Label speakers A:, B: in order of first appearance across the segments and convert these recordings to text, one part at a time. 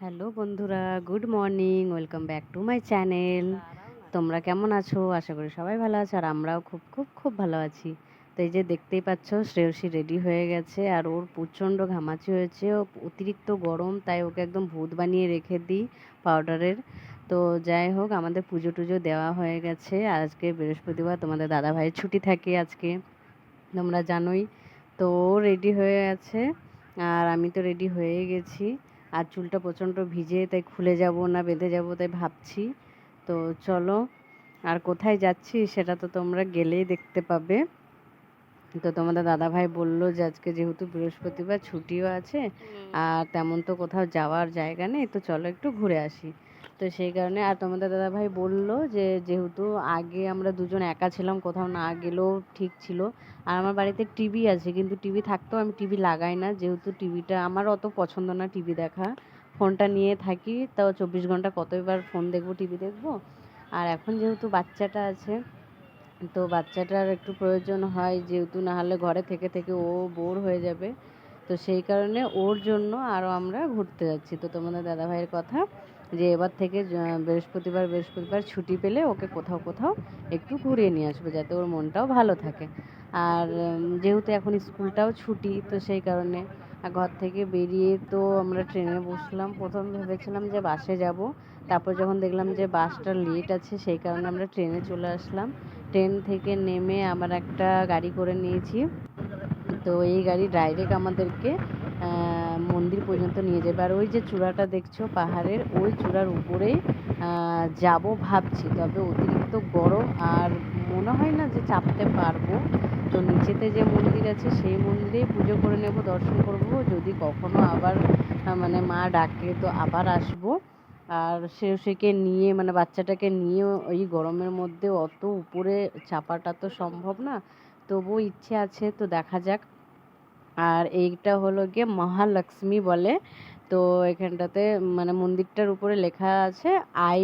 A: Hello বন্ধুরা good morning welcome back to my channel. তোমরা কেমন আছো? আশা করি সবাই ভালো আছো আর আমরাও খুব খুব খুব ভালো আছি। তো এই যে দেখতেই পাচ্ছ শ্রেয়সী রেডি হয়ে গেছে আর ওর প্রচণ্ড ঘামাচি হয়েছে ও অতিরিক্ত গরম তাই ওকে একদম ভূত বানিয়ে রেখে দিই পাউডারের তো যাই হোক আমাদের পুজো টুজো দেওয়া হয়ে গেছে আজকে বৃহস্পতিবার তোমাদের দাদা ভাইয়ের ছুটি থাকে আজকে তোমরা জানোই। তো ও রেডি হয়ে আছে আর আমি তো রেডি হয়ে গেছি। আর চুলটা প্রচণ্ড ভিজে তাই খুলে যাব না বেঁধে যাব তাই ভাবছি। তো চলো আর কোথায় যাচ্ছি সেটা তো তোমরা গেলেই দেখতে পাবে। তো তোমাদের দাদা ভাই বলল যে আজকে যেহেতু বৃহস্পতিবার ছুটিও আছে আর তেমন তো কোথাও যাওয়ার জায়গা নেই তো চলো একটু ঘুরে আসি। তো সেই কারণে, আর তোমাদের দাদা ভাই বলল যে, যেহেতু আগে আমরা দুজন একা ছিলাম, কোথাও না গেলেও ঠিক ছিল। আর আমার বাড়িতে টিভি আছে, কিন্তু টিভি থাকতেও আমি টিভি লাগাই না। যেহেতু টিভিটা আমার অত পছন্দ না টিভি দেখা। ফোনটা নিয়ে থাকি, তাও চব্বিশ ঘণ্টা কতবার ফোন দেখব, টিভি দেখব। আর এখন যেহেতু বাচ্চাটা আছে, তো বাচ্চাটার একটু প্রয়োজন হয়, যেহেতু না হলে ঘরে থেকে থেকে ও বোর হয়ে যাবে। তো সেই কারণে ওর জন্য আরও আমরা ঘুরতে যাচ্ছি। তো তোমাদের দাদাভাইয়ের কথা। যে এবার থেকে বৃহস্পতিবার বৃহস্পতিবার ছুটি পেলে ওকে কোথাও কোথাও একটু ঘুরিয়ে নিয়ে আসব যাতে ওর মনটাও ভালো থাকে। আর যেহেতু এখন স্কুলটাও ছুটি, তো সেই কারণে ঘর থেকে বেরিয়ে তো আমরা ট্রেনে বসলাম। প্রথম ভেবেছিলাম যে বাসে যাব, তারপর যখন দেখলাম যে বাসটা লেট আছে, সেই কারণে আমরা ট্রেনে চলে আসলাম। ট্রেন থেকে নেমে আবার একটা গাড়ি করে নিয়েছি। তো এই গাড়ি ডাইরেক্ট আমাদেরকে মন্দির পর্যন্ত নিয়ে যাবে। আর ওই যে চূড়াটা দেখছ পাহাড়ের ওই চূড়ার উপরেই আহ, যাব ভাবছি। তবে অতিরিক্ত গরম আর মনে হয় না যে চাপতে পারব। তো নিচেতে যে মন্দির আছে সেই মন্দিরেই পুজো করে নেব দর্শন করব। যদি কখনো আবার মানে মা ডাকে তো আবার আসব। আর সে সেকে নিয়ে মানে বাচ্চাটাকে নিয়ে ওই গরমের মধ্যে অত উপরে চাপাটা তো সম্ভব না। তবুও ইচ্ছে আছে তো দেখা যাক। আর এইটা হলো গিয়ে মহালক্ষ্মী বলে। তো এখানটাতে মানে মন্দিরটার উপরে লেখা আছে, আই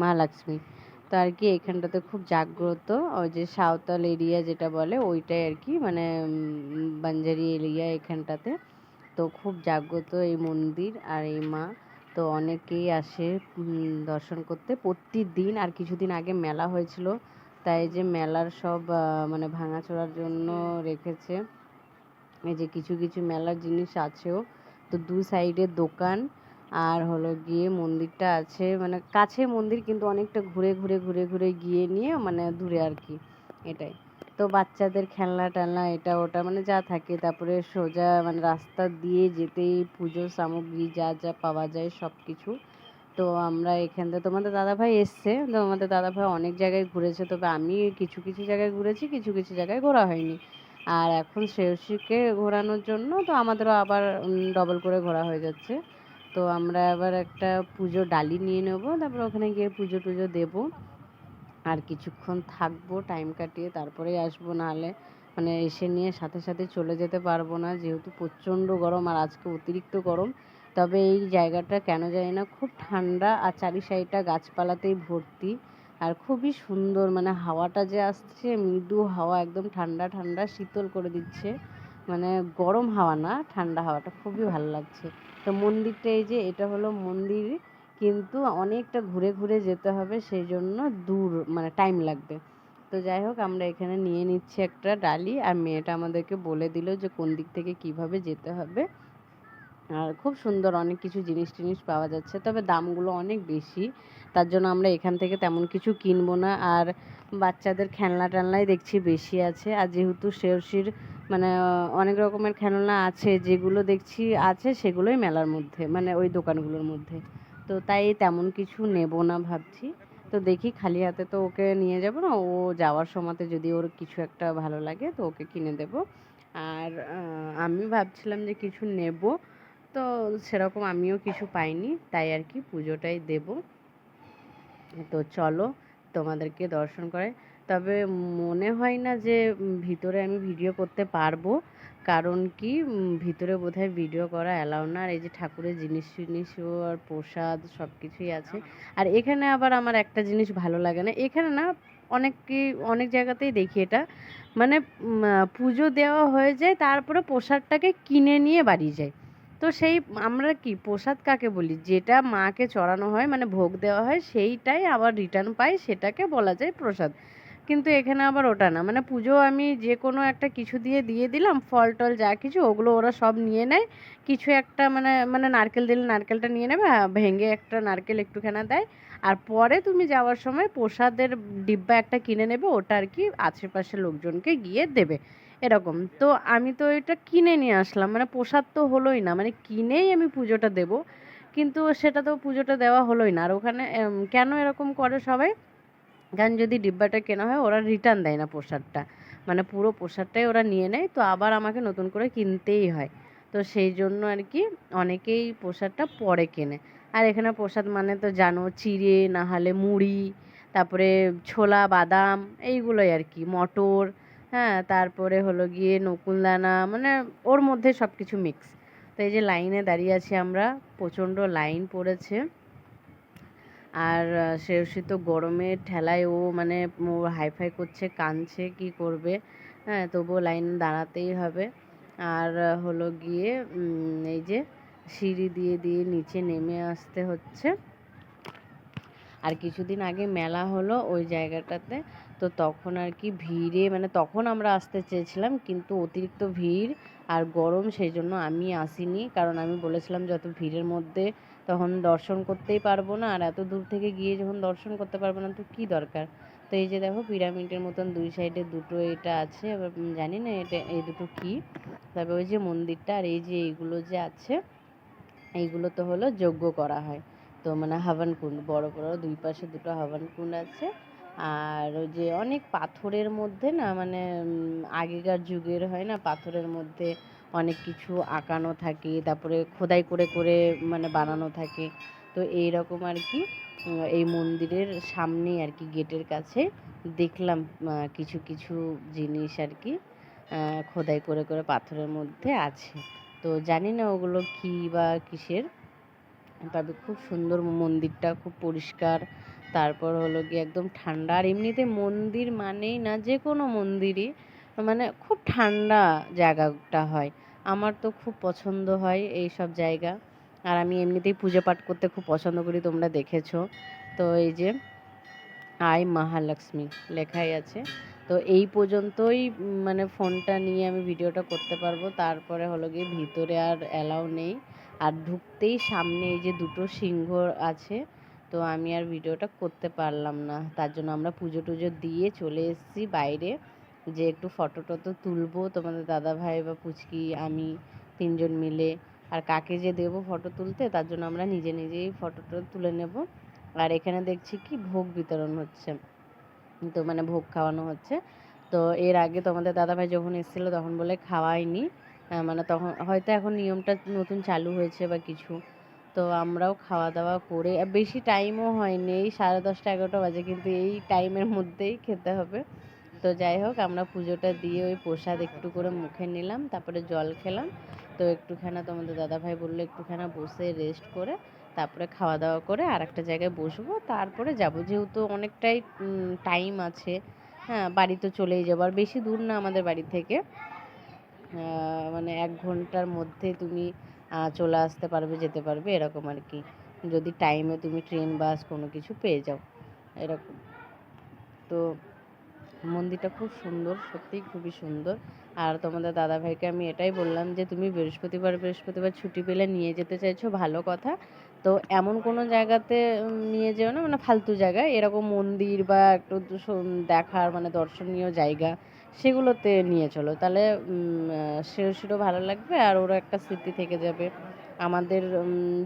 A: মহালক্ষ্মী। তো আর কি এখানটাতে খুব জাগ্রত, ওই যে সাঁওতাল এরিয়া যেটা বলে, ওইটাই আর কি মানে বাঞ্জারি এরিয়া এখানটাতে। তো খুব জাগ্রত এই মন্দির আর এই মা। তো অনেকেই আসে দর্শন করতে। প্রতিদিন আর কিছুদিন আগে মেলা হয়েছিল, তাই যে মেলার সব মানে ভাঙাচোরার জন্য রেখেছে। এই যে কিছু কিছু মেলার জিনিস আছেও। তো দু সাইডে দোকান আর হলো গিয়ে মন্দিরটা আছে। মানে কাছে মন্দির কিন্তু অনেকটা ঘুরে ঘুরে ঘুরে ঘুরে গিয়ে নিয়ে মানে দূরে আর কি। এটাই। তো বাচ্চাদের খেলনা টেলনা এটা, ওটা মানে যা থাকে। তারপরে সোজা মানে রাস্তা দিয়ে যেতেই পুজোর সামগ্রী যা যা পাওয়া যায় সব কিছু তো আমরা এখান থেকে তোমাদের দাদাভাই এসছে। তো আমাদের দাদাভাই অনেক জায়গায় ঘুরেছে। তবে আমি কিছু কিছু জায়গায় ঘুরেছি, কিছু কিছু জায়গায় ঘোরা হয়নি। আর এখন শ্রেয়সীকে ঘোরানোর জন্য, তো আমাদেরও আবার ডবল করে ঘোরা হয়ে যাচ্ছে। তো আমরা আবার একটা পুজো ডালি নিয়ে নেব, তারপর ওখানে গিয়ে পুজো টুজো দেবো। আর কিছুক্ষণ থাকব টাইম কাটিয়ে তারপরেই আসব, নাহলে মানে এসে নিয়ে সাথে সাথে চলে যেতে পারব না, যেহেতু প্রচণ্ড গরম আর আজকে অতিরিক্ত গরম। তবে এই জায়গাটা কেন জানি না, খুব ঠান্ডা আর চারি সাইডটা গাছপালাতেই ভর্তি। আর খুবই সুন্দর মানে হাওয়াটা যে আসছে, মৃদু হাওয়া, একদম ঠান্ডা ঠান্ডা, শীতল করে দিচ্ছে। মানে গরম হাওয়া না, ঠান্ডা হাওয়াটা খুবই ভালো লাগছে। তো মন্দিরটা এই যে, এটা হলো মন্দির, কিন্তু অনেকটা ঘুরে ঘুরে যেতে হবে সেই জন্য দূর মানে টাইম লাগবে। তো যাই হোক, আমরা এখানে নিয়ে নিচ্ছি একটা ডালি, আর মেয়েটা আমাদেরকে বলে দিল যে কোন দিক থেকে কীভাবে যেতে হবে। আর খুব সুন্দর অনেক কিছু জিনিস টিনিস পাওয়া যাচ্ছে। তবে দামগুলো অনেক বেশি। তার জন্য আমরা এখান থেকে তেমন কিছু কিনবো না। আর বাচ্চাদের খেলনা টেলনাই দেখছি বেশি আছে। আর যেহেতু শেরশির মানে অনেক রকমের খেলনা আছে, যেগুলো দেখছি আছে, সেগুলোই মেলার মধ্যে মানে ওই দোকানগুলোর মধ্যে। তো তাই তেমন কিছু নেব না ভাবছি। তো দেখি খালি হাতে তো ওকে নিয়ে যাব না, ও যাওয়ার সময়তে যদি ওর কিছু একটা ভালো লাগে তো ওকে কিনে দেব। আর আমি ভাবছিলাম যে কিছু নেব। তো সেরকম আমিও কিছু পাইনি, তাই আর কি পুজোটাই দেব। তো চলো তোমাদেরকে দর্শন করে তবে মনে হয় না যে ভিতরে আমি ভিডিও করতে পারব, কারণ কি ভিতরে বোধহয় ভিডিও করা অ্যালাউ না। আর এই যে ঠাকুরের জিনিস টিনিসও আর প্রসাদ সব কিছুই আছে। আর এখানে আবার আমার একটা জিনিস ভালো লাগে না। এখানে না অনেক কি অনেক জায়গাতেই দেখি এটা। মানে পুজো দেওয়া হয়ে যায়, তারপরে প্রসাদটাকে কিনে নিয়ে বাড়ি যায়। তো সেই আমরা কি প্রসাদ কাকে বলি? যেটা মাকে চড়ানো হয় মানে ভোগ দেওয়া হয়, সেইটাই আবার রিটার্ন পাই সেটাকে বলা যায় প্রসাদ। কিন্তু এখানে আবার ওটা না। মানে পুজো আমি যে কোনো একটা কিছু দিয়ে দিয়ে দিলাম, ফল টল যা কিছু, ওগুলো ওরা সব নিয়ে নেয়। কিছু একটা মানে মানে নারকেল দিলে নারকেলটা নিয়ে নেবে আর ভেঙে একটা নারকেল একটুখানা দেয়। আর পরে তুমি যাওয়ার সময় প্রসাদের ডিব্বা একটা কিনে নেবে, ওটা আর কি আশেপাশের লোকজনকে গিয়ে দেবে। এরকম। তো আমি তো এটা কিনে নিয়ে আসলাম। মানে প্রসাদ তো হলোই না। মানে কিনেই আমি পুজোটা দেব। কিন্তু সেটা তো পুজোটা দেওয়া হলোই না। আর ওখানে কেন এরকম করে সবাই? কারণ যদি ডিব্বাটা কেনা হয়, ওরা রিটার্ন দেয় না প্রসাদটা। মানে পুরো প্রসাদটাই ওরা নিয়ে নেয়। তো আবার আমাকে নতুন করে কিনতেই হয়। তো সেই জন্য আর কি অনেকেই প্রসাদটা পরে কেনে। আর এখানে প্রসাদ মানে তো জানো, চিড়ে না হলে মুড়ি, তারপরে ছোলা, বাদাম, এইগুলোই আর কি। মটর হ্যাঁ তারপরে হলো গিয়ে নকুলদানা মানে ওর মধ্যে সব কিছু মিক্স তো এই যে লাইনে দাঁড়িয়ে আছি আমরা, প্রচণ্ড লাইন পড়েছে। আর শ্রেয়সী তো গরমের ঠেলায় ও মানে হাইফাই করছে, কাঁদছে, কি করবে? হ্যাঁ তবুও লাইন দাঁড়াতেই হবে। আর হলো গিয়ে এই যে সিঁড়ি দিয়ে দিয়ে নিচে নেমে আসতে হচ্ছে। আর কিছুদিন আগে মেলা হলো ওই জায়গাটাতে, তো তখন আর কি ভিড়ে মানে তখন আমরা আসতে চেয়েছিলাম, কিন্তু অতিরিক্ত ভিড় আর গরম সেই জন্য আমি আসিনি। কারণ আমি বলেছিলাম যত ভিড়ের মধ্যে তখন দর্শন করতেই পারব না, আর এত দূর থেকে গিয়ে যখন দর্শন করতে পারব না, তো কী দরকার? তো এই যে দেখো পিরামিডের মতন দুই সাইডে দুটো এটা আছে, এবার জানি না এটা, এই দুটো কী? তবে ওই যে মন্দিরটা আর এই যে এইগুলো যে আছে, এইগুলো তো হলো যজ্ঞ করা হয়। তো মানে হাভান কুণ্ড, বড় বড় দুই পাশে দুটো হাভান কুণ্ড আছে। আর ওই যে অনেক পাথরের মধ্যে না মানে আগেকার যুগের হয় না, পাথরের মধ্যে অনেক কিছু আঁকানো থাকে, তারপরে খোদাই করে করে মানে বানানো থাকে। তো এই রকম আর কি এই মন্দিরের সামনে আর কি গেটের কাছে দেখলাম কিছু কিছু জিনিস আর কি খোদাই করে করে পাথরের মধ্যে আছে। তো জানি না ওগুলো কী বা কিসের। তবে খুব সুন্দর মন্দিরটা, খুব পরিষ্কার। তারপর হলো গিয়ে একদম ঠান্ডা। আর এমনিতে মন্দির মানেই না যে কোনো মন্দিরই মানে খুব ঠান্ডা জায়গাটা হয়। আমার তো খুব পছন্দ হয় এই সব জায়গা। আর আমি এমনিতেই পুজো পাঠ করতে খুব পছন্দ করি, তোমরা দেখেছ। তো এই যে আই মহালক্ষ্মী লেখাই আছে। তো এই পর্যন্তই মানে ফোনটা নিয়ে আমি ভিডিওটা করতে পারব। তারপরে হলো গিয়ে ভিতরে আর অ্যালাউ নেই। আর ঢুকতেই সামনে এই যে দুটো সিংহ আছে তো আমি আর ভিডিওটা করতে পারলাম না। তার জন্য আমরা পুজো টুজো দিয়ে চলে এসেছি বাইরে যে একটু ফটো টটো তুলবো। তোমাদের দাদা ভাই বা পুচকি আমি তিনজন মিলে। আর কাকে যে দেবো ফটো তুলতে তার জন্য আমরা নিজে নিজেই ফটোটা তুলে নেব। আর এখানে দেখছি কি ভোগ বিতরণ হচ্ছে। তো মানে ভোগ খাওয়ানো হচ্ছে। তো এর আগে তোমাদের দাদাভাই যখন এসেছিল তখন বলে খাওয়ায়নি আহ, মানে তখন, হয়তো এখন নিয়মটা নতুন চালু হয়েছে বা কিছু। তো আমরাও খাওয়া দাওয়া করে বেশি টাইমও হয়নি, এই সাড়ে দশটা, এগারোটা বাজে, কিন্তু এই টাইমের মধ্যেই খেতে হবে। তো যাই হোক, আমরা পুজোটা দিয়ে ওই প্রসাদ একটু করে মুখে নিলাম, তারপরে জল খেলাম। তো একটুখানা তোমাদের দাদাভাই বলল, একটুখানা বসে রেস্ট করে, তারপরে খাওয়া দাওয়া করে আর একটা জায়গায় বসবো, তারপরে যাব। যেহেতু অনেকটাই টাইম আছে হ্যাঁ বাড়ি তো চলেই যাব, আর বেশি দূর না আমাদের বাড়ি থেকে। মানে এক ঘণ্টার মধ্যে তুমি চলে আসতে পারবে, যেতে পারবে, এরকম আর কি। যদি টাইমে তুমি ট্রেন বাস কোনো কিছু পেয়ে যাও, এরকম। তো মন্দিরটা খুব সুন্দর, সত্যিই খুবই সুন্দর। আর তোমাদের দাদাভাইকে আমি এটাই বললাম যে, তুমি বৃহস্পতিবার বৃহস্পতিবার ছুটি পেলে নিয়ে যেতে চাইছো, ভালো কথা। তো এমন কোনো জায়গাতে নিয়ে যেও না মানে ফালতু জায়গায়। এরকম মন্দির বা একটু দেখার মানে দর্শনীয় জায়গা সেগুলোতে নিয়ে চলো। তাহলে সেও ভালো লাগবে আর ওরও একটা স্মৃতি থেকে যাবে। আমাদের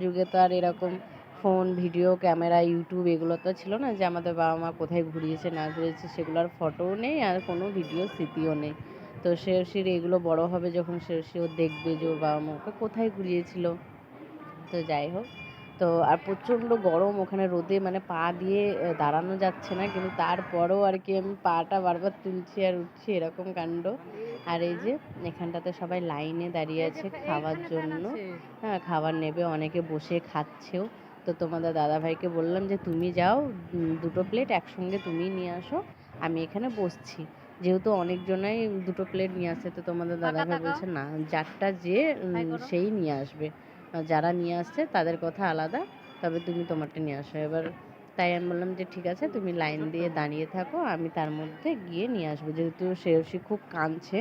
A: যুগে তো আর এরকম ফোন, ভিডিও, ক্যামেরা, ইউটিউব এগুলো তো ছিল না যে আমাদের বাবা মা কোথায় ঘুরিয়েছে, না ঘুরিয়েছে, সেগুলোর ফটোও নেই আর কোনো ভিডিও স্মৃতিও নেই। তো শেরশির এগুলো বড় হবে যখন শেরশিও দেখবে যে ওর বাবা মা ওকে কোথায় ঘুরিয়েছিল। তো যাই হোক। তো আর প্রচণ্ড গরম ওখানে রোদে মানে পা দিয়ে দাঁড়ানো যাচ্ছে না। কিন্তু তারপরেও আর কি আমি পাটা বারবার তুলছি আর উঠছি এরকম কাণ্ড। আর এই যে এখানটাতে সবাই লাইনে দাঁড়িয়ে আছে খাওয়ার জন্য। হ্যাঁ খাবার নেবে অনেকে বসে খাচ্ছেও। তো তোমাদের দাদাভাইকে বললাম যে তুমি যাও দুটো প্লেট একসঙ্গে তুমি নিয়ে আসো আমি এখানে বসছি। যেহেতু অনেকজনাই দুটো প্লেট নিয়ে আসছে তো তোমাদের দাদাভাই বলছে না যারটা যে সেই নিয়ে আসবে। যারা নিয়ে আসছে, তাদের কথা আলাদা, তবে তুমি তোমারটা নিয়ে আসো। এবার তাই আমি বললাম যে, ঠিক আছে, তুমি লাইন দিয়ে দাঁড়িয়ে থাকো, আমি তার মধ্যে গিয়ে নিয়ে আসব। যেহেতু শ্রেয়সী খুব কাঁদছে।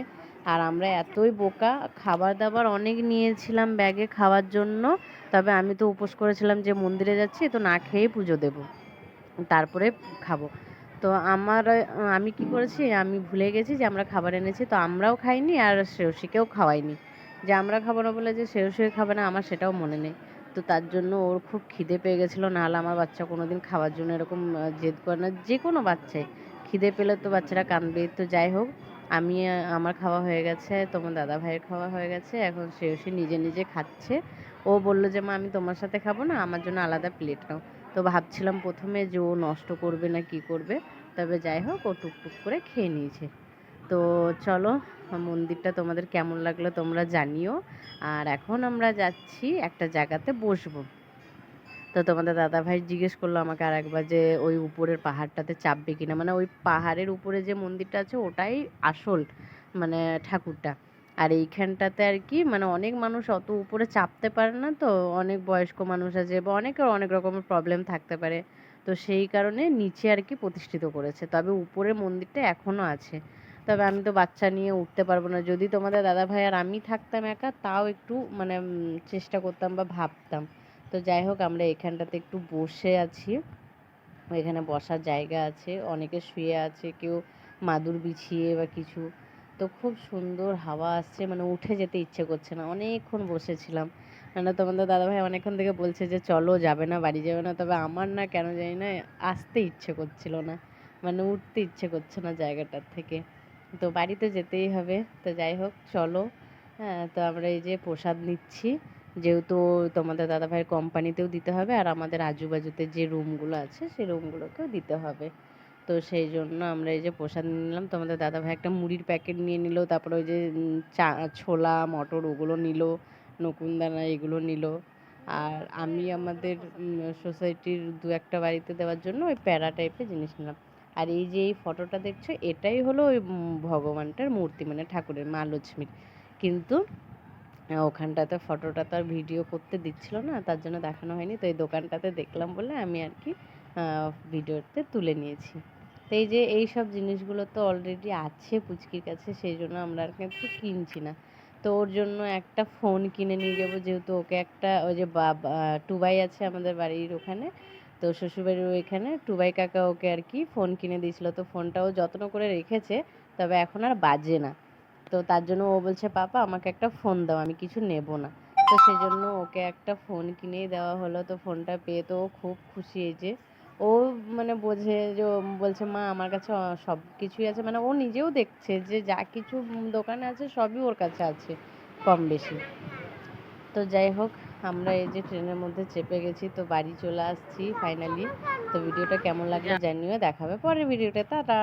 A: আর আমরা এতই বোকা খাবার দাবার অনেক নিয়েছিলাম ব্যাগে খাওয়ার জন্য, তবে আমি তো উপোস করেছিলাম যে, মন্দিরে যাচ্ছি, তো না খেয়েই পুজো দেবো। তারপরে খাব। তো আমার, আমি কি করেছি, আমি ভুলে গেছি যে, আমরা খাবার এনেছি, তো আমরাও খাইনি আর শ্রেয়সীকেও খাওয়াইনি। যে আমরা খাব না বলে যে শ্রেয়সীকে খাবে না, আমার সেটাও মনে নেই। তো তার জন্য ওর খুব খিদে পেয়ে গেছিল, নাহলে আমার বাচ্চা কোনোদিন খাওয়ার জন্য এরকম জেদ করে না। যে কোনো বাচ্চাই। খিদে পেলে তো বাচ্চারা কাঁদবে। তো যাই হোক, আমি আমার খাওয়া হয়ে গেছে, তোমার দাদা ভাইয়ের খাওয়া হয়ে গেছে। এখন সেও সে নিজে নিজে খাচ্ছে। ও বলল যে, মা, আমি তোমার সাথে খাব না, আমার জন্য আলাদা প্লেট নাও। তো ভাবছিলাম প্রথমে যে ও নষ্ট করবে না কি করবে। তবে যাই হোক, ও টুকটুক করে খেয়ে নিয়েছে। তো চলো, মন্দিরটা তোমাদের কেমন লাগল তোমরা জানিও। আর এখন আমরা যাচ্ছি একটা জায়গাতে বসবো। তো তোমাদের দাদা ভাই জিজ্ঞেস করল আমাকে আর একবার যে ওই উপরের পাহাড়টাতে চাপবে কিনা। মানে ওই পাহাড়ের উপরে যে মন্দিরটা আছে ওটাই আসল মানে ঠাকুরটা। আর এইখানটাতে আর কি মানে অনেক মানুষ অত উপরে চাপতে পারে না তো, অনেক বয়স্ক মানুষ আছে বা অনেকের অনেক রকমের প্রবলেম থাকতে পারে। তো সেই কারণে নিচে আর কি প্রতিষ্ঠিত করেছে। তবে উপরে মন্দিরটা এখনও আছে। তবে আমি তো বাচ্চা নিয়ে উঠতে পারব না। যদি তোমাদের দাদা ভাই আর আমি থাকতাম একা, তাও একটু মানে চেষ্টা করতাম বা ভাবতাম। তো যাই হোক, আমরা এখানটাতে একটু বসে আছি। এখানে বসার জায়গা আছে, অনেকে শুয়ে আছে, কেউ মাদুর বিছিয়ে বা কিছু। তো খুব সুন্দর হাওয়া আসছে মানে উঠে যেতে ইচ্ছে করছে না। অনেকক্ষণ বসেছিলাম। না তোমাদের দাদাভাই অনেকক্ষণ থেকে বলছে যে, চলো, যাবে না, বাড়ি যাবে না। তবে আমার না, কেন জানি না, আসতে ইচ্ছে করছিল না। মানে উঠতে ইচ্ছে করছে না জায়গাটার থেকে। তো বাড়িতে যেতেই হবে। তো যাই হোক, চলো। হ্যাঁ তো আমরা এই যে প্রসাদ নিচ্ছি। যেহেতু তোমাদের দাদাভাইয়ের কোম্পানিতেও দিতে হবে আর আমাদের আজুবাজুতে যে রুমগুলো আছে, সেই রুমগুলোকেও দিতে হবে। তো সেই জন্য আমরা এই যে প্রসাদ নিলাম। তোমাদের দাদাভাই একটা মুড়ির প্যাকেট নিয়ে নিল, তারপরে ওই যে চা, ছোলা, মটর ওগুলো নিল নকুনদানা এগুলো নিল। আর আমি আমাদের সোসাইটির দু একটা বাড়িতে দেওয়ার জন্য ওই প্যারা টাইপের জিনিস নিলাম। আর এই যে এই ফটোটা দেখছ, এটাই হলো ওই ভগবানটার মূর্তি মানে ঠাকুরের, মা লক্ষ্মীর। কিন্তু ওখানটাতে ফটোটা তো আর ভিডিও করতে দিচ্ছিল না, তার জন্য দেখানো হয়নি। তো এই দোকানটাতে দেখলাম বলে আমি আর কি ভিডিওতে তুলে নিয়েছি। তো এই যে এই সব জিনিসগুলো তো অলরেডি আছে পুচকির কাছে, সেই জন্য আমরা আর কিন্তু কিনছি না। তো ওর জন্য একটা ফোন কিনে নিয়ে যাব, যেহেতু ওকে একটা ওই যে বাবা টুবাই আছে আমাদের বাড়ির ওখানে। তো শ্বশুরবাড়ির ওইখানে টুবাই কাকা ওকে আর কি ফোন কিনে দিয়েছিল। তো ফোনটা ও যত্ন করে রেখেছে, তবে এখন আর বাজে না। তো তার জন্য ও বলছে, পাপা, আমাকে একটা ফোন দাও, আমি কিছু নেব না। তো সেই জন্য ওকে একটা ফোন কিনেই দেওয়া হলো। তো ফোনটা পেয়ে তো ও খুব খুশি যে, ও মানে বোঝে যে বলছে, মা, আমার কাছে সব কিছুই আছে। মানে ও নিজেও দেখছে যে, যা কিছু দোকানে আছে, সবই ওর কাছে আছে, কম বেশি। তো যাই হোক আমরা এই যে ট্রেনের মধ্যে চেপে গেছি তো বাড়ি চলে আসছি ফাইনালি তো ভিডিওটা কেমন লাগল জানিও দেখাবে পরের ভিডিওটা টাটা।